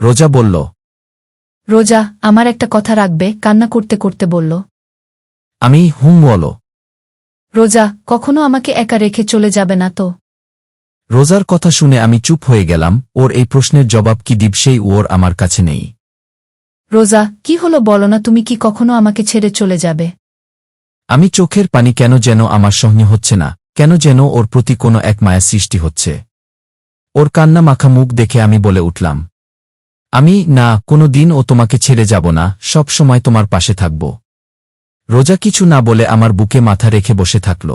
রোজা বলল রোজা আমার একটা কথা রাখবে কান্না করতে করতে বলল। আমি হুম বল। রোজা কখনো আমাকে একা রেখে চলে যাবে না তো? রোজার কথা শুনে আমি চুপ হয়ে গেলাম ওর এই প্রশ্নের জবাব কি দিব সেই ওর আমার কাছে নেই। রোজা কি হলো বলো না তুমি কি কখনো আমাকে ছেড়ে চলে যাবে? আমি চোখের পানি কেন যেন আমার সঙ্গে হচ্ছে না কেন যেন ওর প্রতি কোনো এক মায়া সৃষ্টি হচ্ছে। ওর কান্না মাখা মুখ দেখে আমি বলে উঠলাম আমি না কোনো দিন ও তোমাকে ছেড়ে যাব না সব সময় তোমার পাশে থাকব। রোজা কিছু না বলে আমার বুকে মাথা রেখে বসে থাকল।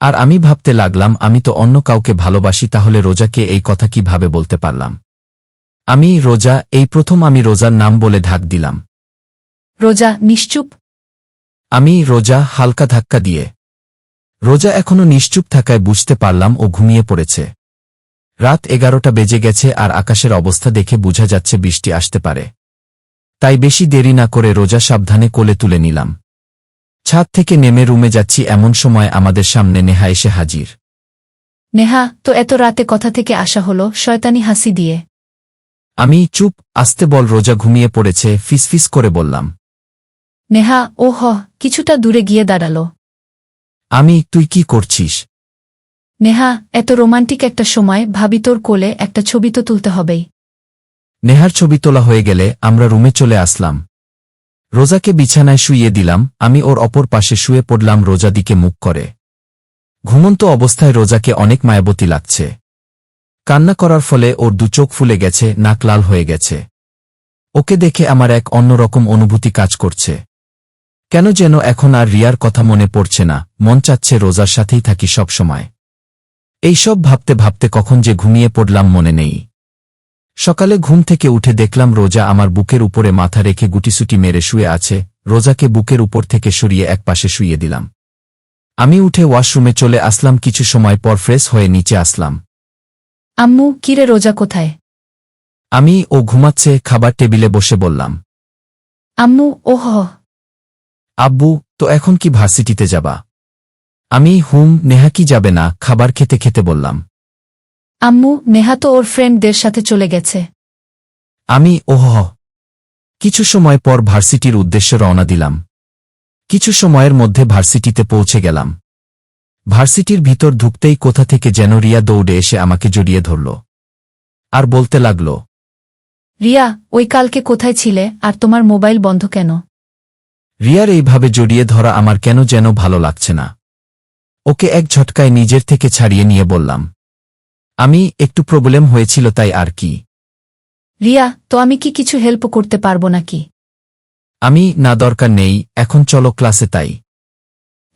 আর আমি ভাবতে লাগলাম আমি তো অন্য কাউকে ভালোবাসি তাহলে রোজাকে এই কথা কীভাবে বলতে পারলাম? আমি রোজা এই প্রথম আমি রোজার নাম বলে ঢাক দিলাম। রোজা নিশ্চুপ? আমি রোজা হালকা ধাক্কা দিয়ে। রোজা এখনও নিশ্চুপ থাকায় বুঝতে পারলাম ও ঘুমিয়ে পড়েছে। রাত এগারোটা বেজে গেছে আর আকাশের অবস্থা দেখে বোঝা যাচ্ছে বৃষ্টি আসতে পারে। তাই বেশি দেরি না করে রোজা সাবধানে কোলে তুলে নিলাম। ছাদ থেকে নেমে রুমে যাচ্ছি এমন সময় আমাদের সামনে নেহা এসে হাজির। নেহা তো এত রাতে কথা থেকে আসা হলো শয়তানি হাসি দিয়ে। আমি চুপ আসতে বল রোজা ঘুমিয়ে পড়েছে ফিসফিস করে বললাম। নেহা ও হ কিছুটা দূরে গিয়ে দাঁড়াল। আমি তুই কি করছিস? নেহা, এত রোমান্টিক একটা সময়, ভাবি তোর কোলে একটা ছবি তো তুলতে হবেই। নেহার ছবি তোলা হয়ে গেলে আমরা রুমে চলে আসলাম। রোজাকে বিছানায় শুইয়ে দিলাম, আমি ওর অপর পাশে শুয়ে পড়লাম রোজা দিকে মুখ করে। ঘুমন্ত অবস্থায় রোজাকে অনেক মায়াবতী লাগছে। কান্না করার ফলে ওর দু চোখ ফুলে গেছে, নাক লাল হয়ে গেছে। ওকে দেখে আমার এক অন্যরকম অনুভূতি কাজ করছে। কেন যেন এখন আর রিয়ার কথা মনে পড়ছে না, মন চাচ্ছে রোজার সাথেই থাকি সব সময় এইসব ভাবতে ভাবতে কখন যে ঘুমিয়ে পড়লাম মনে নেই। সকালে ঘুম থেকে উঠে দেখলাম রোজা আমার বুকের উপরে মাথা রেখে গুটিসুটি মেরে শুয়ে আছে রোজাকে বুকের উপর থেকে সরিয়ে এক পাশে শুইয়ে দিলাম। আমি উঠে ওয়াশরুমে চলে আসলাম কিছু সময় পর ফ্রেশ হয়ে নিচে আসলাম। আম্মু কিরে রোজা কোথায়? আমি ও ঘুমাচ্ছে খাবার টেবিলে বসে বললাম। আম্মু ও হ আব্বু তো এখন কি ভার্সিটিতে যাবা? আমি হুম নেহা কি যাবে না খাবার খেতে খেতে বললাম। আম্মু নেহা তো ওর ফ্রেন্ডদের সাথে চলে গেছে। আমি ওহ কিছু সময় পর ভার্সিটির উদ্দেশ্যে রওনা দিলাম। কিছু সময়ের মধ্যে ভার্সিটিতে পৌঁছে গেলাম। ভার্সিটির ভিতর ঢুকতেই কোথা থেকে যেন রিয়া দৌড়ে এসে আমাকে জড়িয়ে ধরল। আর বলতে লাগল রিয়া ওই কালকে কোথায় ছিলে? আর তোমার মোবাইল বন্ধ কেন? রিয়ার এইভাবে জড়িয়ে ধরা আমার কেন যেন ভালো লাগছে না। ওকে এক ঝটকায় নিজের থেকে ছাড়িয়ে নিয়ে বললাম আমি একটু প্রবলেম হয়েছিল তাই আর কি? রিয়া তো আমি কি কিছু হেল্প করতে পারব নাকি? আমি না দরকার নেই এখন চলো ক্লাসে তাই।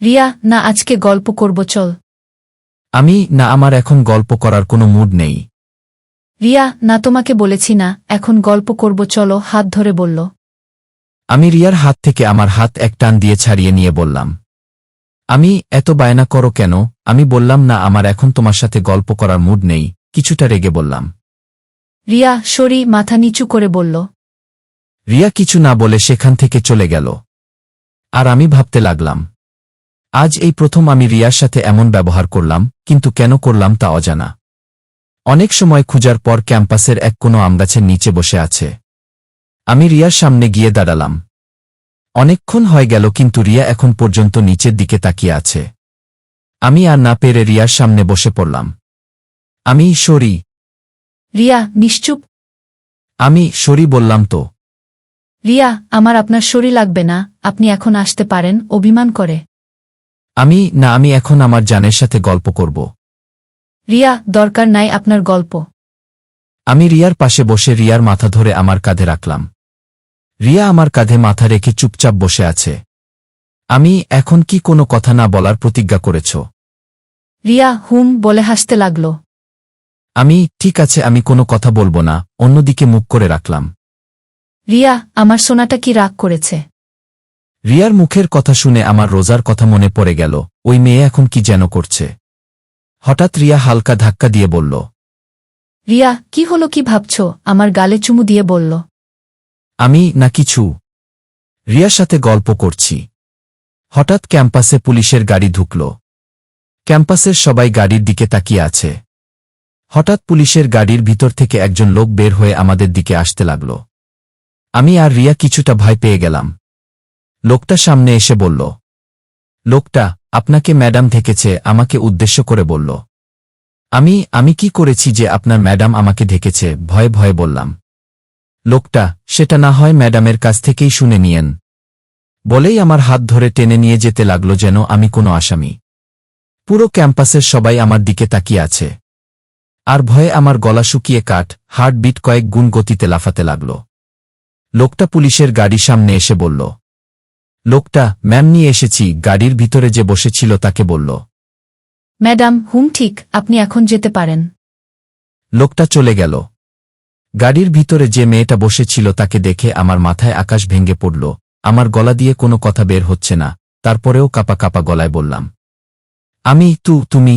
রিয়া না আজকে গল্প করব চল। আমি না আমার এখন গল্প করার কোনো মুড নেই। রিয়া না তোমাকে বলেছি না এখন গল্প করব চলো হাত ধরে বলল। আমি রিয়ার হাত থেকে আমার হাত এক টান দিয়ে ছাড়িয়ে নিয়ে বললাম আমি এত বায়না করো কেন? আমি বললাম না আমার এখন তোমার সাথে গল্প করার মুড নেই। কিছুটা রেগে বললাম। রিয়া সরি মাথা নিচু করে বলল। রিয়া কিছু না বলে সেখান থেকে চলে গেল। আর আমি ভাবতে লাগলাম আজ এই প্রথম আমি রিয়ার সাথে এমন ব্যবহার করলাম কিন্তু কেন করলাম তা অজানা। অনেক সময় খুঁজার পর ক্যাম্পাসের এক কোনো আমগাছের নিচে বসে আছে। আমি রিয়ার সামনে গিয়ে দাঁড়ালাম। অনেকক্ষণ হয়ে গেল কিন্তু রিয়া এখন পর্যন্ত নিচের দিকে তাকিয়ে আছে। আমি আর না পেরে রিয়ার সামনে বসে পড়লাম। আমি সরি। রিয়া নিশ্চুপ। আমি সরি বললাম তো। রিয়া আমার আপনার শরীর লাগবে না আপনি এখন আসতে পারেন অভিমান করে। আমি না আমি এখন আমার জানের সাথে গল্প করব। রিয়া দরকার নাই আপনার গল্প। আমি রিয়ার পাশে বসে রিয়ার মাথা ধরে আমার কাঁধে রাখলাম। রিয়া আমার কাঁধে মাথা রেখে চুপচাপ বসে আছে। আমি এখন কি কোনো কথা না বলার প্রতিজ্ঞা করেছ? রিয়া হুম বলে হাসতে লাগল। আমি ঠিক আছে আমি কোনো কথা বলব না অন্যদিকে মুখ করে রাখলাম। রিয়া আমার সোনাটা কি রাগ করেছে? রিয়ার মুখের কথা শুনে আমার রোজার কথা মনে পড়ে গেল ওই মেয়ে এখন কি যেন করছে। হঠাৎ রিয়া হালকা ধাক্কা দিয়ে বলল রিয়া কি হলো কি ভাবছ? আমার গালে চুমু দিয়ে বলল। আমি না কিছু? রিয়ার সাথে গল্প করছি। হঠাৎ ক্যাম্পাসে পুলিশের গাড়ি ঢুকল। ক্যাম্পাসের সবাই গাড়ির দিকে তাকিয়ে আছে। হঠাৎ পুলিশের গাড়ির ভিতর থেকে একজন লোক বের হয়ে আমাদের দিকে আসতে লাগল। আমি আর রিয়া কিছুটা ভয় পেয়ে গেলাম। লোকটা সামনে এসে বলল, লোকটা, আপনাকে ম্যাডাম ঢেকেছে, আমাকে উদ্দেশ্য করে বলল। আমি আমি কি করেছি যে আপনার ম্যাডাম আমাকে ঢেকেছে? ভয়ে ভয়ে বললাম। লোকটা সেটা না হয় ম্যাডামের কাছ থেকেই শুনে নিয়েন। বলেই আমার হাত ধরে টেনে নিয়ে যেতে লাগল যেন আমি কোনো আসামি। পুরো ক্যাম্পাসের সবাই আমার দিকে তাকিয়ে আছে। আর ভয়ে আমার গলা শুকিয়ে কাঠ হার্টবিট কয়েক গুণ গতিতে লাফাতে লাগল। লোকটা পুলিশের গাড়ি সামনে এসে বলল লোকটা ম্যাম নিয়ে এসেছি গাড়ির ভিতরে যে বসেছিল তাকে বলল। ম্যাডাম হুম ঠিক আপনি এখন যেতে পারেন। লোকটা চলে গেল। গাড়ির ভিতরে যে মেয়েটা বসেছিল তাকে দেখে আমার মাথায় আকাশ ভেঙে পড়ল। আমার গলা দিয়ে কোনো কথা বের হচ্ছে না। তারপরেও কাপা কাপা গলায় বললাম, আমি, তু, তুমি?